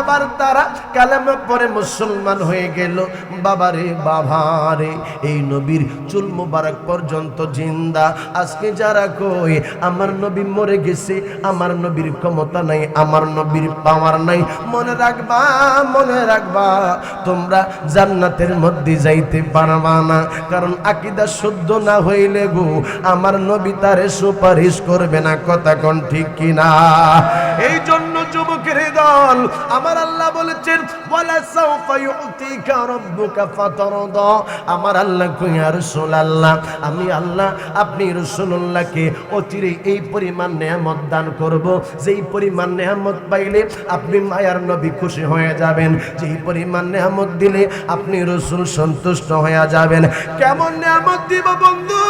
এবার তারা কালেমা পরে মুসলমান হয়ে গেল। বাবারে বাবারে, এই নবীর চুল মুবারক পর্যন্ত জিন্দা। আজকে যারা কই আমার নবী মরে গেছে, আমার নবীর ক্ষমতা নাই, আমার নবীর পাওয়ার নাই। মনে রাখবা মনে রাখবা, তোমরা জান্নাতের মধ্যে যাইতে পারবা না। কারণ আকিদা শুদ্ধ না হইলে গো, আমার নবী তারে সুপারিশ করবে না, কথা কোন ঠিক কিনা? এই জন্য যুবকের দল, আমার আল্লাহ বলেছেন আমার আল্লাহ আমি আল্লাহ, আপনি এই পরিমাণ নেয়ামত দান করব। যেই পরিমাণ নেয়ামত পাইলে আপনি মায়ার নবী খুশি হয়ে যাবেন। যেই পরিমাণ নেয়ামত দিলে আপনি রসুল সন্তুষ্ট হয়ে যাবেন। কেমন নেয়ামত দিব বন্ধু?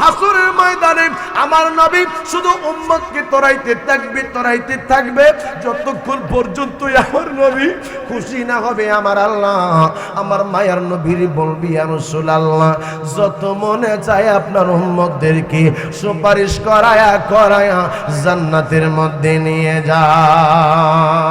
হাসুরের ময়দানে আমার নবী শুধু উম্মতকে তরাইতে থাকবে তরাইতে থাকবে। যতক্ষণ পর্যন্ত আমার নবী খুশি না হবে আমার আল্লাহ, আমার মায়ার নবীর বলবি আর রসুল আল্লাহ যত মনে চায় আপনার উম্মতদেরকে সুপারিশ করায়া করায়া জান্নাতের মধ্যে নিয়ে যান।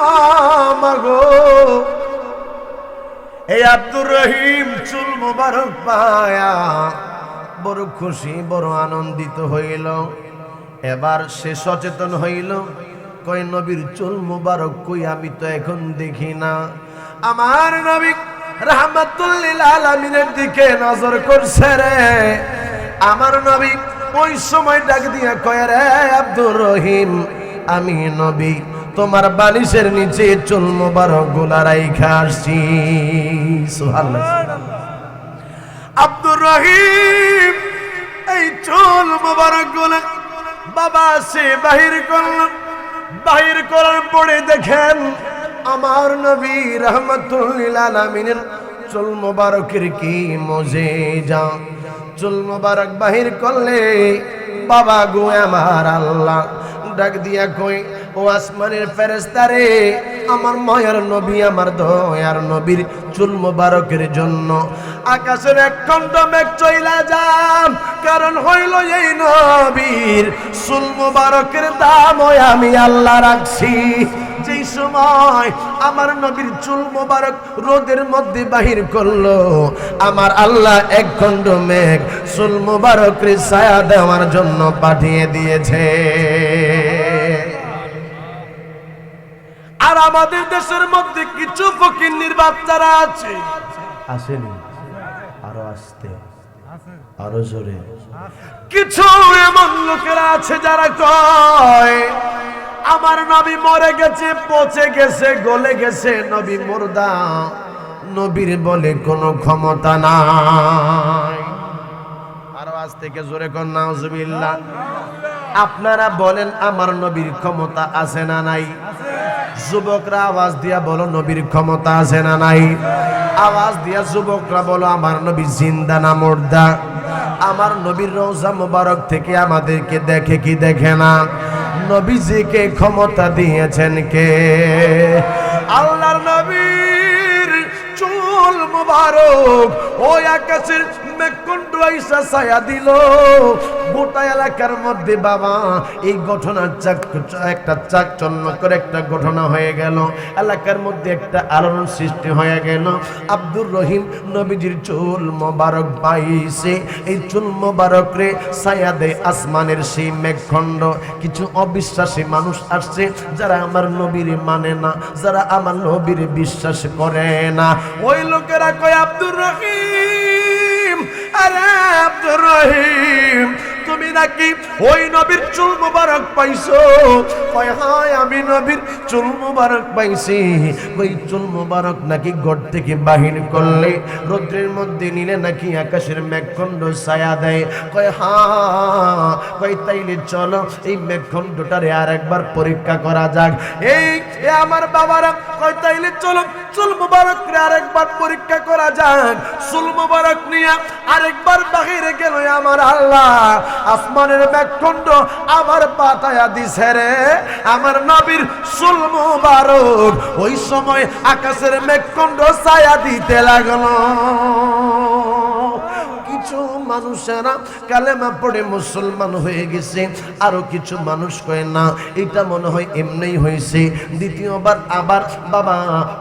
চুরির মামা গো এই আব্দুর রহিম, চুল মোবারক পায়া বড় খুশি, বড় আনন্দিত হইল। এবার সে সচেতন হইল। কই নবীর চুল মোবারক কই? আমি তো এখন দেখি না। আমার নবী রাহমাতুল্লিল আলামিনের দিকে নজর করছে রে। আমার নবী ওই সময় ডাক দিয়ে কয়, রে আব্দুর রহিম, আমি নবী তোমার বালিশের নিচে চুল মোবারক গোলা রাইখা আসছি। আব্দুর রহিম, এই চুল মোবারকগুলো বাবা সে বাহির করল। বাহির করার পরে দেখেন আমার নবী রহমতুল্লিল আলমিনের চুল মোবারকের কি মজে যা। চুল মোবারক বাহির করলে বাবা গো আমার আল্লাহ ডাক দিয়া কই, ও আসমানের ফেরেস্তারে আমার মায়ার নবী, আমার দয়ার নবীর চুল মোবারকের জন্য আকাশের এক খণ্ড মেঘ চইলা যাম। কারণ হইল এই নবীর চুল মোবারকের দাম আমি আল্লাহ রাখছি। যেই সময় আমার নবীর চুল মোবারক রোদের মধ্যে বাহির করল, আমার আল্লাহ এক খণ্ড মেঘ চুল মোবারকের ছায়া দেওয়ার জন্য পাঠিয়ে দিয়েছে। আর আমাদের দেশের মধ্যে কিছু ফকিন্নির বাচ্চারা আছে, আসেনি, আরও আসতে, আরও জোরে। কিছু এমন লোকেরা আছে যারা কয় আমার নবী মরে গেছে, পচে গেছে, গলে গেছে। নবী মুর্দা, নবীর বলে কোনো ক্ষমতা নাই। আরও আজ থেকে জোরে নাউজুবিল্লাহ। আপনারা বলেন, আমার নবীর ক্ষমতা আছে না নাই? যুবকরা আওয়াজ দিয়া বলো, নবীর ক্ষমতা আছে না নাই? আওয়াজ দিয়া যুবকরা বলো, আমার নবী জিন্দা না মুর্দা? আমার নবীর রোজা মুবারক থেকে আমাদেরকে দেখে কি দেখে না? নবীজিকে ক্ষমতা দিয়েছেন কে? আল্লাহর নবীর চুল মুবারক ওই আকাশের মেঘকুণ্ড আইসা ছায়া দিল। গোটা এলাকার মধ্যে বাবা, এই ঘটনার একটা চাকচন্য করে একটা ঘটনা হয়ে গেল। এলাকার মধ্যে একটা আলোড়ন সৃষ্টি হয়ে গেল। আব্দুর রহিম নবীজির চুল মোবারক পাইছে। এই চুল মোবারক রে ছায়া দেয় আসমানের সেই মেঘখণ্ড। কিছু অবিশ্বাসী মানুষ আসছে, যারা আমার নবীর মানে না, যারা আমার নবীর বিশ্বাস করে না। ওই লোকেরা কয়, আব্দুর রহিম! আরে আব্দুর রহিম। তুমি নাকি ওই নবীর চুল মুবারক পাইছো? কয়, হয়, আমি নবীর চুল মুবারক পাইছি। ওই চুল মুবারক নাকি ঘর থেকে বাহির করলে, রৌদ্রের মধ্যে নিলে নাকি আকাশের মেঘখণ্ড ছায়া দেয়। কয় হা কয়, তাইলে চলো এই মেঘখণ্ডটারে আর একবার পরীক্ষা করা যাক। এই আমার বাবারা, কয়, তাইলে চলো চুল মুবারক আরেকবার পরীক্ষা করা যাক। চুল মুবারক নিয়ে আরেকবার বাহিরে গেল আমার আল্লাহ। আসমানের মেঘখণ্ড আমার পাতায়া দিছে রে। আমার নবীর চুল মুবারক। ওই সময় আকাশের মেঘখণ্ড ছায়া দিতে লাগল। মানুষেরা কালেমা পড়ে মুসলমান হয়ে গেছে। আরও কিছু মানুষ কয়, না, এটা মনে হয় এমনিই হয়েছে। দ্বিতীয়বার আবার, বাবা,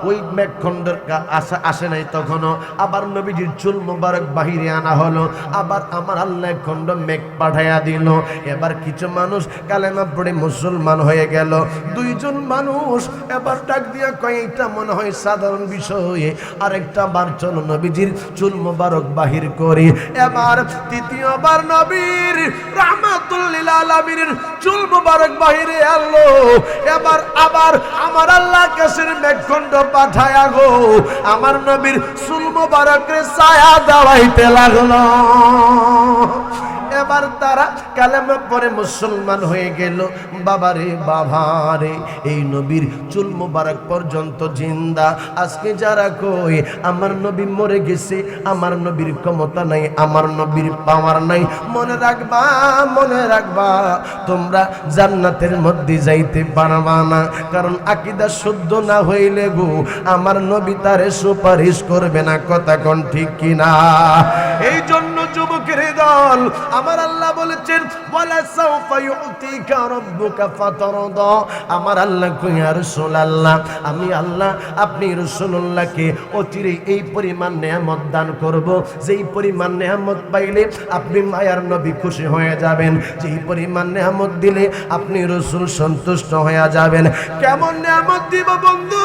ওই মেঘখণ্ডের আসা, আসে নাই তখনও। আবার নবীজির চুল মোবারক বাহিরে আনা হলো। আবার আমার আল্লাহ খণ্ড মেঘ পাঠাইয়া দিল। এবার কিছু মানুষ কালেমা পড়ে মুসলমান হয়ে গেল। দুইজন মানুষ এবার ডাক দিয়া কয়, এটা মনে হয় সাধারণ বিষয়ে। আরেকটা বার চলো নবীজির চুল মোবারক বাহির করি। এবার তৃতীয়বার নবীর রহমাতুল্লিল আলমীর চুল মুবারক বাহিরে আনলো এবার আবার আমার আল্লাহ কাশের মেঘখণ্ড পাঠায়া গো। আমার নবীর চুল মুবারকের ছায়া দাঁড়াইতে লাগল। এবার তারা কালেমা পরে মুসলমান হয়ে গেল। বাবারে বাবারে, এই নবীর চুল মোবারক পর্যন্ত জিন্দা। আজকে যারা কই, আমার নবী মরে গেছে, আমার নবীর ক্ষমতা নাই, আমার নবীর পাওয়ার নাই। মনে রাখবা মনে রাখবা, তোমরা জান্নাতের মধ্যে যাইতে পারবা না। কারণ আকিদা শুদ্ধ না হইলে গো, আমার নবী তারে সুপারিশ করবে না, কথা কোন ঠিক কিনা? এই জন্য যুবকের দল। আমার আল্লাহ বলেছেন আল্লাহ আমি আল্লাহ, আপনি অচিরে এই পরিমাণ নেয়ামত দান করব। যেই পরিমাণ নেয়ামত পাইলে আপনি মায়ার নবী খুশি হয়ে যাবেন। যেই পরিমাণ নেয়ামত দিলে আপনি রসুল সন্তুষ্ট হয়ে যাবেন। কেমন নেয়ামত দিব বন্ধু?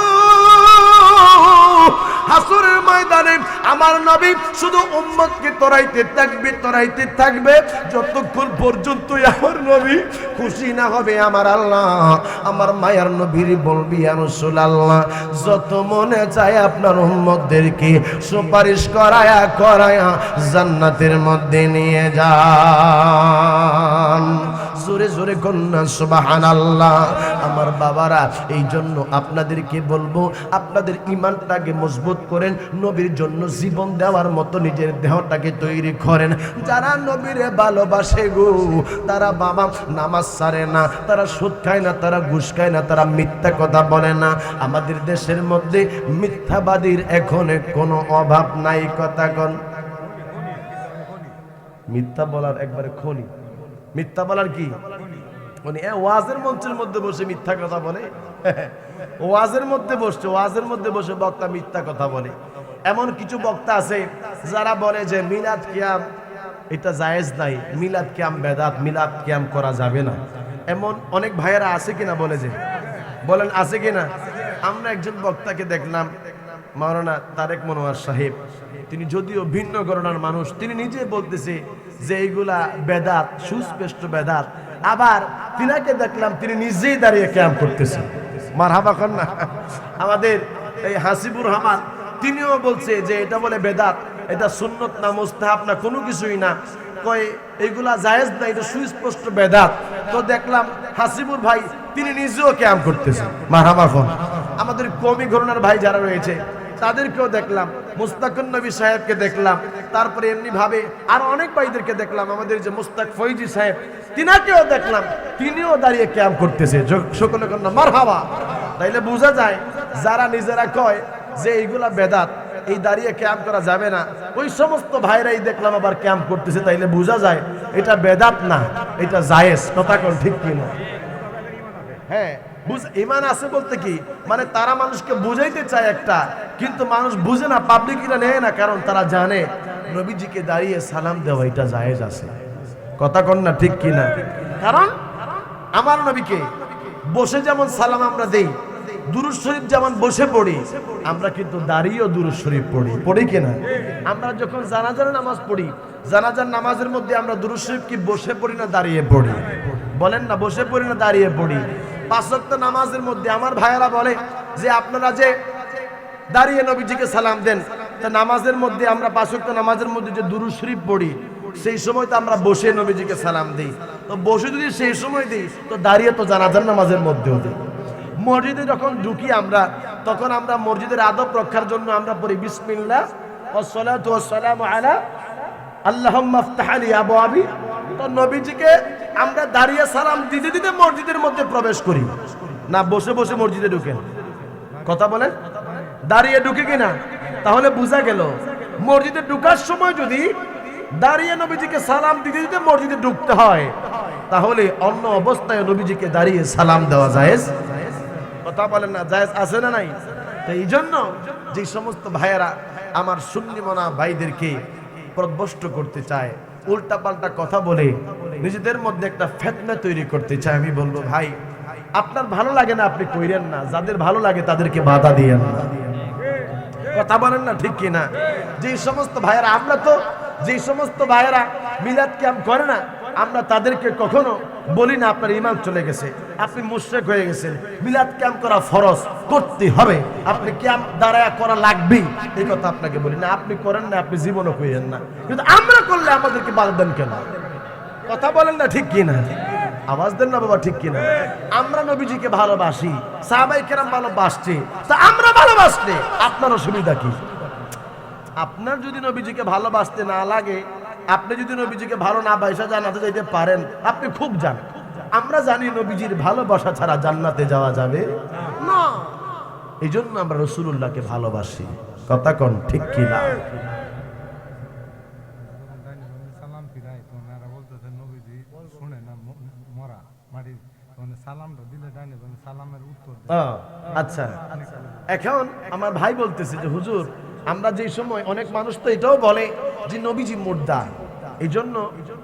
হাসুরের ময়দানে আমার নবী শুধু উম্মতকে তরাইতে থাকবে তরাইতে থাকবে। যতক্ষণ পর্যন্ত আমার নবী খুশি না হবে আমার আল্লাহ, আমার মায়ার নবীর বলবি রসুল আল্লাহ যত মনে চায় আপনার উম্মতদেরকে সুপারিশ করায়া করায়া জান্নাতের মধ্যে নিয়ে যান। জোরে জোরে কন্যা সুবাহান আল্লাহ আমার বাবারা এই জন্য আপনাদেরকে বলব, আপনাদের ইমানটাকে মজবুত করেন, নবীর জন্য জীবন দেওয়ার মতো নিজের দেহটাকে তৈরি করেন। যারা নবীরে ভালোবাসে গো, তারা বাবা নামাজ সারে না, তারা সুদ খায় না, তারা ঘুষ খায় না, তারা মিথ্যা কথা বলে না। আমাদের দেশের মধ্যে মিথ্যাবাদীর এখন কোনো অভাব নাই, কথা কন। মিথ্যা বলার একবারে খনি। মিথ্যা বলার কি? উনি ওয়াজের মঞ্চের মধ্যে বসে মিথ্যা কথা বলে। ওয়াজের মধ্যে বসছে, ওয়াজের মধ্যে বসে বক্তা মিথ্যা কথা বলে। এমন কিছু বক্তা আছে যারা বলে যে, মিলাদ কিয়াম, এটা জায়েজ নাই। মিলাদ কিয়াম বেদাত, মিলাদ কিয়াম করা যাবে না। এমন অনেক ভাইয়েরা আছে কিনা বলে যে? বলেন, আছে কিনা? আমরা একজন বক্তাকে দেখলাম, মাওলানা তারেক মনোয়ার সাহেব। তিনি যদিও ভিন্ন গণনার মানুষ, তিনি নিজে বলতেছে যে এইগুলা বেদাত, সুস্পষ্ট বেদাত। আবার তিনাকে দেখলাম তিনি নিজেই দাঁড়িয়ে ক্যাম্প করতেছেন। মার হাবা না আমাদের এই হাসিবুর রহমান, তিনিও বলছে যে এটা বলে বেদাত, এটা সুন্নত না, মোস্তাহাব না, কোনো কিছুই না। কয়, এইগুলা জায়েজ না, এটা সুস্পষ্ট বেদাত। তো দেখলাম হাসিবুর ভাই, তিনি নিজেও ক্যাম্প করতেছেন। মারহাবা খান আমাদের কমি ঘটনার ভাই যারা রয়েছে, তাদেরকেও দেখলাম। মুস্তাকুন নবী সাহেবকে দেখলাম। তারপরে এমনি ভাবে আর অনেক ভাইদেরকে দেখলাম। আমাদের যে মুস্তাক ফৈজি সাহেব, তিনাকেও দেখলাম। তিনিও দাঁড়িয়ে ক্যাম্প করতেছে। সকলে কন্যা মার হাওয়া তাইলে বোঝা যায়, যারা নিজেরা কয় যে এইগুলা বেদাত, এই দাঁড়িয়ে ক্যাম্প করা যাবে না। ওই সমস্ত ভাইরাই দেখলাম আবার ক্যাম্প করতেছে। তাইলে বোঝা যায়, এটা বেদাত না, এটা জায়েজ। কথা কোন ঠিক কিনা? হ্যাঁ। ইমান আছে বলতে কি? মানে তারা মানুষকে বুঝাইতে চায় একটা, কিন্তু মানুষ বুঝে না পাবলিক এটা নেয় না, কারণ তারা জানে নবীজিকে দাঁড়িয়ে সালাম দেওয়া এটা জায়েজ আছে। কথা কন না, ঠিক কি না কারণ আমার নবীকে বসে যেমন সালাম আমরা দেই, দুরুদ শরীফ যেমন বসে পড়ি, আমরা কিন্তু দাঁড়িয়েও দুরুদ শরীফ পড়ি। পড়ি কিনা? আমরা যখন জানাজার নামাজ পড়ি, জানাজার নামাজের মধ্যে আমরা দুরুদ শরীফ কি বসে পড়ি না দাঁড়িয়ে পড়ি? বলেন না, বসে পড়ি না দাঁড়িয়ে পড়ি? পাঁচক্ত নামাজের মধ্যে আমার ভাইয়েরা বলে যে আপনারা যে দাঁড়িয়ে নবীজিকে সালাম দেন, তা নামাজের মধ্যে আমরা পাঁচক্ত নামাজের মধ্যে যে দুরুদ শরীফ পড়ি, সেই সময় তো আমরা বসে নবীজিকে সালাম দিই। তো বসে যদি সেই সময় দিই, তো দাঁড়িয়ে তো জানাজার নামাজের মধ্যেও দিই। মসজিদে যখন ঢুকি আমরা, তখন আমরা মসজিদের আদব রক্ষার জন্য আমরা পড়ি ওয়াসসালামু আলা আল্লাহুম্মা আফতাহ লি তো নবীজিকে আমরা দাঁড়িয়ে সালাম দিতে দিতে মসজিদের মধ্যে প্রবেশ করি। না, বসে বসে মসজিদে ঢুকেন। কথা বলেন? দাঁড়িয়ে ঢুকে কিনা? তাহলে বোঝা গেল, মসজিদে ঢুকার সময় যদি দাঁড়িয়ে নবীজিকে সালাম দিতে দিতে মসজিদে ঢুকতে হয়, তাহলে অন্য অবস্থায় নবীজিকে দাঁড়িয়ে সালাম দেওয়া যায় কথা বলেন না, জায়েজ আছে না নাই? তো এই জন্য যে সমস্ত ভাইয়েরা আমার সুন্নিমনা ভাইদেরকে প্রদ্বষ্ট করতে চায় উল্টা পাল্টা কথা বলে নিজেদের মধ্যে একটা ফেতনা তৈরি করতে চাই আমি বলব, ভাই, আপনার ভালো লাগে না, আপনি কইরেন না। যাদের ভালো লাগে তাদেরকে বাধা দিয়ে না। কথা বলেন না, ঠিক কিনা? যে সমস্ত ভাইয়েরা, আমরা তো যে সমস্ত ভাইয়েরা মিলাদ ক্যাম্প করে না আমরা তাদেরকে কখনো বলি না, আপনার ইমান চলে গেছে, আপনি মুশরেক হয়ে গেছেন। মিলাদ ক্যাম্প করা ফরজ, করতে হবে। আপনি ক্যাম্প দাঁড়ায় করা লাগবেই এই কথা আপনাকে বলি না। আপনি করেন না, আপনি জীবনও করেন না। কিন্তু আমরা করলে আমাদেরকে বাদ দেন কেন? কথা বলেন না ঠিক কিনা? আওয়াজ দেন না বাবা, ঠিক কিনা? আমরা নবীজিকে ভালোবাসি, সাহাবাই কেরাম ভালোবাসছে, তা আমরা ভালোবাসলে আপনার অসুবিধা কি? আপনার যদি নবীজিকে ভালোবাসতে না লাগে আপনি যদি নবীজিকে ভালো না বাসা জানাতে যাইতে পারেন আপনি খুব জান। আমরা জানি নবীজির ভালোবাসা ছাড়া জান্নাতে যাওয়া যাবে। না। এই জন্য আমরা রসুল্লাহকে ভালোবাসি। কথা কন ঠিক কিনা? আচ্ছা। এখন আমার ভাই বলতেছে যে হুজুর আমরা যে সময় অনেক মানুষ তো এটাও বলে যে নবীজি মুর্দা এই জন্য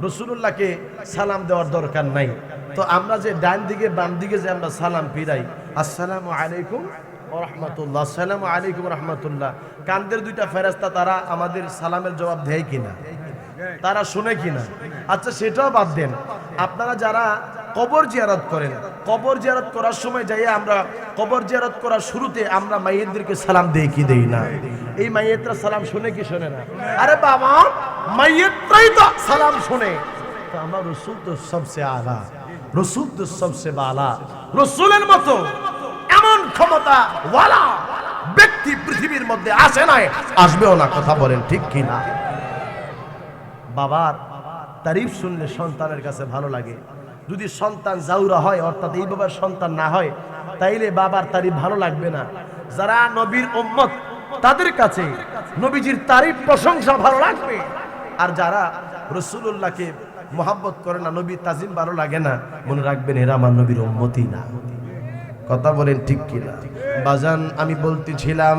রসুল্লাহকে সালাম দেওয়ার দরকার নাই। তো আমরা যে ডান দিকে, বাম দিকে যে আমরা সালাম ফিরাই, আসসালামু আলাইকুম রহমতুল্লাহ, আসসালামু আলাইকুম রহমতুল্লাহ। কান্দের দুইটা ফেরাস্তা তারা আমাদের সালামের জবাব দেয় কিনা? তারা শুনে কিনা? আচ্ছা সেটাও বাদ দেন। আপনারা যারা কবর জিয়ারত করেন, কবর জিয়ারত করার সময় যাই আমরা কবর জিয়ারত করার শুরুতে আমরা মাইয়েদেরকে সালাম দেই কি দেই না? এই মাইয়েতরা সালাম শুনে কি শুনে না? আরে বাবা, মাইয়েতরাই তো সালাম শুনে। তো আমার রসুল তো সবসে আলা। রসুল তো সবসে বালা। রসুলের মতো এমন ক্ষমতা ওয়ালা ব্যক্তি পৃথিবীর মধ্যে আসে নাই। আসবেও না, কথা বলেন ঠিক কিনা? বাবার তারিফ শুনলে সন্তানের কাছে ভালো লাগে। যদি সন্তান জাউরা হয়, অর্থাৎ এই বাবার সন্তান না হয়, তাইলে বাবার তারিফ ভালো লাগবে না। যারা নবীর উম্মত, তাদের কাছে নবীজির তারিফ প্রশংসা ভালো লাগবে। আর যারা রসুল্লাহকে মোহাব্বত করে না নবী তাজিম ভালো লাগে না, মনে রাখবেন এরা আমার নবীর উম্মতই না। কথা বলেন ঠিক কিনা? বাজান, আমি বলতেছিলাম,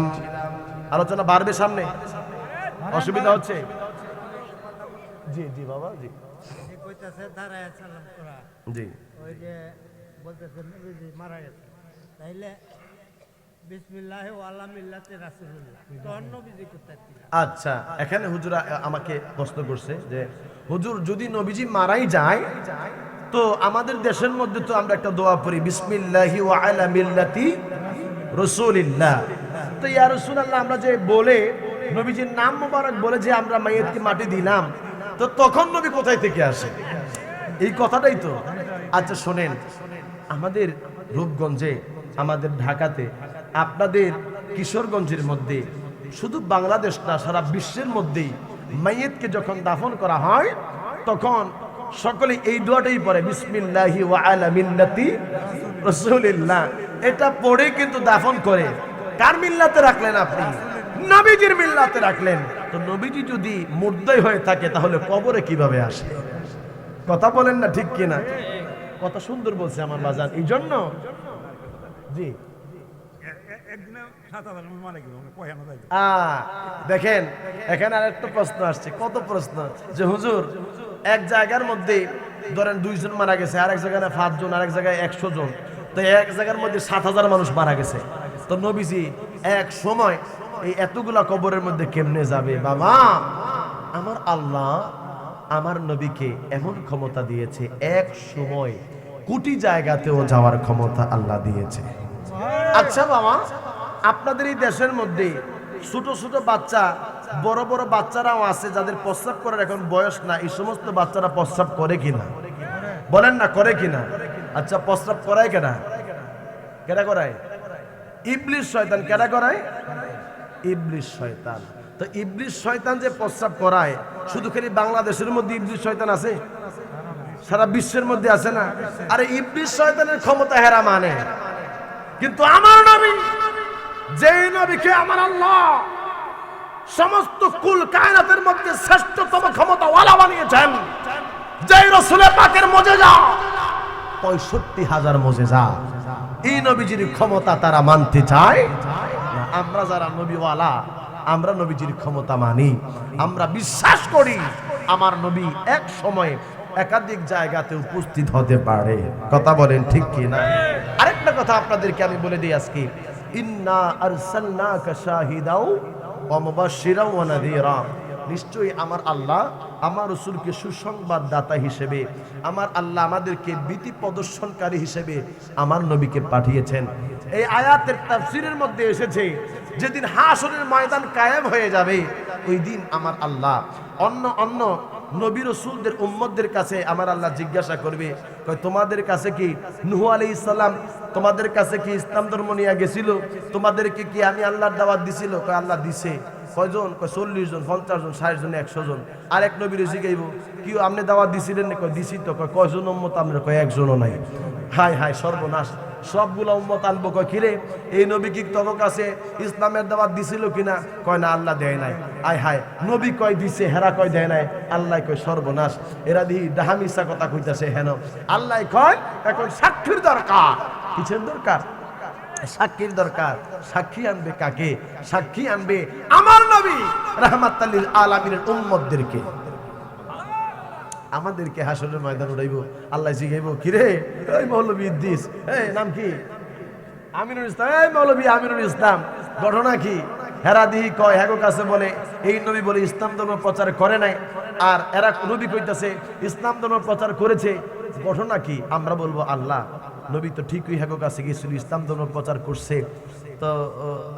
আলোচনা বাড়বে সামনে? অসুবিধা হচ্ছে? জি জি বাবা জি। কইতাছে দাঁড়ায় সালাম করা। জি। ওই যে বলতেছে নবীজি মারা গেছে। তাইলে আচ্ছা এখানে হুজুর আমাকে প্রশ্ন করছে যে হুজুর যদি নবীজি মারাই যায় তো আমাদের দেশের মধ্যে তো আমরা একটা দোয়া পড়ি বিসমিল্লাহি ওয়া আলা মিল্লাতি রাসূলিল্লাহ। তো ইয়া রাসূলুল্লাহ আমরা যে বলে নবীজির নাম মোবারক বলে যে আমরা মাইয়াতকে মাটি দিলাম তো তখন নবী কোথায় থেকে আসে? এই কথাটাই তো। আচ্ছা শোনেন, আমাদের রূপগঞ্জে, আমাদের ঢাকাতে, আপনাদের কিশোরগঞ্জের মধ্যে, শুধু বাংলাদেশ না, সারা বিশ্বের মধ্যেই মাইয়েতকে যখন দাফন করা হয়, তখন সকলে এই দোয়াটাই পড়ে, বিসমিল্লাহি ওয়া আলা মিল্লাতি রাসূলিল্লাহ। এটা পড়ে কিন্তু দাফন করে। কার মিল্লাতে রাখলেন আপনি? নবীজির মিল্লাতে রাখলেন। তো নবীজি যদি মুর্দয় হয়ে থাকে তাহলে কবরে কীভাবে আসে? কথা বলেন না ঠিক কিনা? কত সুন্দর বলছে আমার বাজার এই জন্য। জি। দেখেন এখানে আরেকটা প্রশ্ন আসছে। কত প্রশ্ন? যে হুজুর এক জায়গার মধ্যে ধরেন দুইজন মারা গেছে আরেক জায়গায় পাঁচজন আরেক জায়গায় একশো জন। তো এক জায়গার মধ্যে সাত হাজার মানুষ মারা গেছে। তো নবীজি এক সময় এই এতগুলা কবরের মধ্যে কেমনে যাবে? বাবা, আমার আল্লাহ আমার নবীকে এমন ক্ষমতা দিয়েছে, এক সময় কোটি জায়গাতেও যাওয়ার ক্ষমতা আল্লাহ দিয়েছে। আচ্ছা বাবা, আপনাদের এই দেশের মধ্যে ছোট ছোট বাচ্চা, বড় বড় বাচ্চারাও আছে যাদের প্রস্রাব করার এখন বয়স না এই সমস্ত বাচ্চারা প্রস্রাব করে কিনা? বলেন না, করে কিনা? আচ্ছা প্রস্রাব করায় কেনা? কেনা করায়? ইবলিশ শয়তান কেনা করায়? ইবলিশ শয়তান। তো ইবলিশ শয়তান যে প্রস্রাব করায়, শুধু খালি বাংলাদেশের মধ্যে ইবলিশ শয়তান আছে? সারা বিশ্বের মধ্যে আছে না? আরে ইবলিশ শয়তানের ক্ষমতা হেরা মানে। কিন্তু আমার নবী, যেই নবীকে আমার আল্লাহ সমস্ত কুল কায়নাতের মধ্যে শ্রেষ্ঠতম ক্ষমতা ওয়ালা বানিয়েছেন, যেই রসুলে পাকের মজে যা পঁয়ষট্টি হাজার মজে যা এই নবীজির ক্ষমতা তারা মানতে চায়? আমরা যারা নবীওয়ালা, আমরা নবীজির ক্ষমতা মানি। আমরা বিশ্বাস করি আমার নবী এক সময় একাধিক জায়গাতে উপস্থিত হতে পারে। কথা বলেন ঠিক কি না? আরেকটা কথা আপনাদেরকে আমি বলে দিই আজকে। ইন্না আরসালনাকা শাহিদাও ওয়া মুবাশশিরাও ওয়া নাযীরা। নিশ্চয়ই আমার আল্লাহ আমার রসুলকে সুসংবাদ দাতা হিসেবে, আমার আল্লাহ আমাদেরকে ভীতি প্রদর্শনকারী হিসেবে আমার নবীকে পাঠিয়েছেন। এই আয়াতের তাফসিরের মধ্যে এসেছে, যেদিন হাসনের ময়দান কায়েম হয়ে যাবে, ওই দিন আমার আল্লাহ, অন্য অন্য নবী রসুলদের উম্মতদের কাছে আমার আল্লাহ জিজ্ঞাসা করবে তোমাদের কাছে কি নুহু আলি ইসলাম তোমাদের কাছে কি ইসলাম ধর্ম নিয়ে গেছিল? তোমাদেরকে কি আমি আল্লাহর দাওয়াত দিছিল? কয়, আল্লাহ দিছে। কয়জন কয় চল্লিশ জন পঞ্চাশ জন ষাট জন একশো জন আর এক নবীর শিখাইব কি আপনি দাওয়াত দিছিলেন না? কয়, দিছি তো। কয়, কয়জন উম্মত আমরা? কয়, একজনও নাই। হাই হাই সর্বনাশ। সবগুলো উম্মত আনব, কয়, কিরে, এই নবী কি তখন কাছে ইসলামের দাওয়াত দিছিল কিনা? কয়, না, আল্লাহ দেয় নাই। আয় হায়, নবী কয় দিছে, হেরা কয় দেয় নাই? আল্লাহ কয়, সর্বনাশ। এরা দি ডাহামিসা কথা কইতাছে হেন। আল্লাহ কয়, এখন সাক্ষীর দরকার। কিসের দরকার? সাক্ষীর দরকার। সাক্ষী আনবে কাকে? সাক্ষী আনবে আমার নবী রাহমাতাল্লিল আলামিনের উম্মতদেরকে। আমাদেরকে হাসনের ময়দান উঠাইব আল্লাহ শিখাইব কিরে? এই মৌলবী ইদ্দিস এই নাম কি? আমিনুল ইসলাম, এই মৌলবী আমিনুল ইসলাম, ঘটনা কি? হেরা দিহি কয় হ্যাগো কাছে বলে, এই নবী বলে ইসলাম ধর্ম প্রচার করে নাই। আর এরা নবী কইতাছে, ইসলাম ধর্ম প্রচার করেছে, ঘটনা কি? আমরা বলব, আল্লাহ নবী তো ঠিকই হ্যাগো কাছে গিয়েছিল ইসলাম ধর্ম প্রচার করছে। তো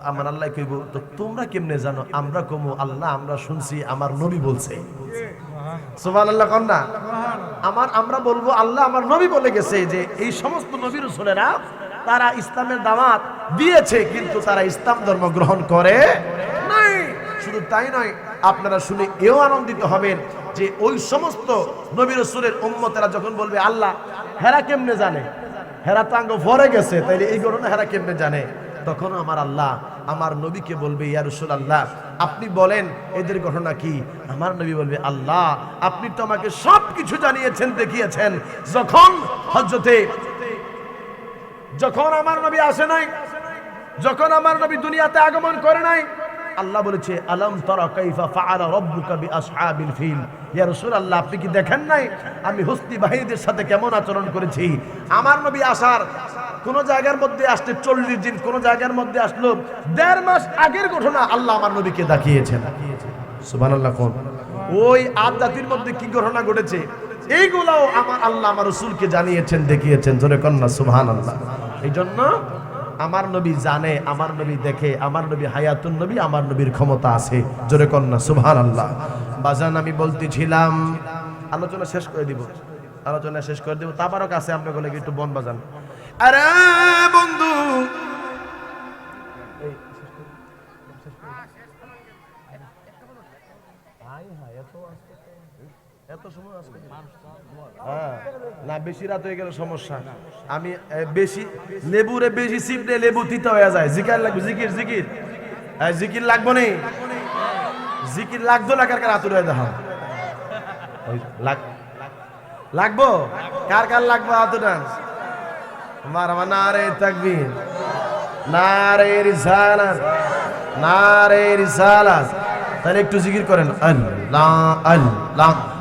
আমার আল্লাহ কইব, তো তোমরা কেমনে জানো? আমরা কমু, আল্লাহ আমরা শুনছি, আমার নবী বলছে। আমার, আমরা বলব, আল্লাহ আমার নবী বলে গেছে যে, এই সমস্ত তারা ইসলামের দাওয়াত দিয়েছে, কিন্তু তারা ইসলাম ধর্ম গ্রহণ করে নাই। শুধু তাই নয়, আপনারা শুনে এও আনন্দিত হবেন যে, ওই সমস্ত নবী রসুলের উম্মতেরা যখন বলবে, আল্লাহ, হেরা কেমনে জানে? হেরা তাঙ্গ ভরে গেছে, তাইলে এই ঘটনা হেরা কেমনে জানে? তখন আমার আল্লাহ আমার নবীকে বলবে, ইয়া রসুল আল্লাহ আপনি বলেন, এদের ঘটনা কি? আমার নবী বলবে, আল্লাহ, আপনি তো আমাকে সব কিছু জানিয়েছেন, দেখিয়েছেন। যখন হজরতে যখন আমার নবী আসে নাই, যখন আমার নবী দুনিয়াতে আগমন করে নাই আল্লাহ বলেছে, আলম তরা আপনি কি দেখেন নাই? আমি হস্তি বাহিনীদের সাথে কেমন আচরণ করেছি? আমার নবী আসার কোন জায়গার মধ্যে আসতে চল্লিশ দিন, কোন জায়গার মধ্যে আসলো দেড় মাস আগের ঘটনা আল্লাহ আমার নবীকে দেখিয়েছেন। সুবহানাল্লাহ ওই আদ জাতির মধ্যে কি ঘটনা ঘটেছে? এইগুলাও আমার আল্লাহ আমার রসুলকে জানিয়েছেন, দেখিয়েছেন। জোরে কন্যা সুবহান আল্লাহ এই জন্য আমার নবী জানে আমার নবী দেখে আমার নবী হায়াতুন নবী আমার নবীর ক্ষমতা আছে। জোরে কন্যা সুবহান আল্লাহ বাজান আমি বলতেছিলাম আলোচনা শেষ করে দিব। আলোচনা শেষ করে দিব তারপরও কাছে আপনাকে বলে একটু বন বাজান। আরে বন্ধু না, বেশি রাত হয়ে গেলে, সমস্যা। আমি বেশি, লেবুরে বেশি চিপলে লেবু তিতা হয়ে যায়। জিকির লাগবে, জিকির জিকির। জিকির লাগবো নি? জিকির লাগতো না, কার কার আতুর হয়ে দেখা। লাগবো? কার কার লাগবো আতুরান আমার আমার নারে তাকবীর, নারে রিসালাত নারে রিসালাত। তাহলে একটু জিকির করেন। আল্লাহ আল্লাহ।